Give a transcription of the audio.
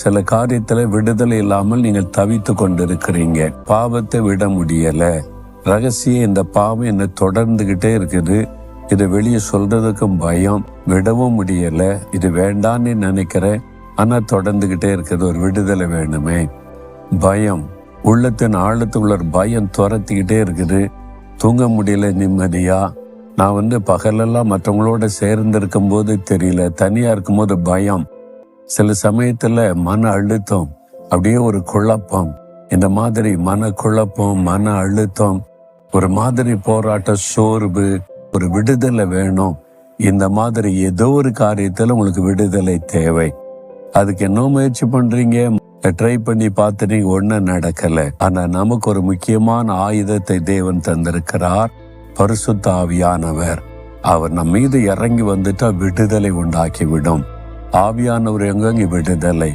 சில காரியத்துல விடுதலை இல்லாமல் நீங்கள் தவித்து கொண்டிருக்கிறீங்க. பாவத்தை விட முடியல. ரகசியம் இந்த பாவம் என்ன தொடர்ந்துகிட்டே இருக்குது. இதை வெளியே சொல்றதுக்கும் பயம். விடவும் முடியல. இது வேண்டான்னு நினைக்கிறேன். ஆனா தொடர்ந்துகிட்டே இருக்குது. ஒரு விடுதலை வேணுமே. பயம். உள்ளத்தின் ஆழத்துக்குள்ள ஒரு பயம் துரத்திக்கிட்டே இருக்குது. தூங்க முடியல நிம்மதியா? நான் வந்து பகலெல்லாம் மற்றவங்களோட சேர்ந்து இருக்கும் போது தெரியல. தனியா இருக்கும்போது பயம். சில சமயத்துல மன அழுத்தம் அப்படியே ஒரு குழப்பம். இந்த மாதிரி மன குழப்பம் மன அழுத்தம் ஒரு மாதிரி போராட்ட சோர்வு ஒரு விடுதலை வேணும். இந்த மாதிரி ஏதோ ஒரு காரியத்துல உங்களுக்கு விடுதலை தேவை. அதுக்கு என்ன முயற்சி பண்றீங்க? ட்ரை பண்ணி பார்த்துட்டு ஒன்றும் நடக்கல. ஆனா நமக்கு ஒரு முக்கியமான ஆயுதத்தை தேவன் தந்திருக்கிறார். பரிசுத்தாவியானவர் அவர் நம் மீது இறங்கி வந்துட்டா விடுதலை உண்டாக்கி விடும் ஆவியானவர் எங்கங்கி விடுதலை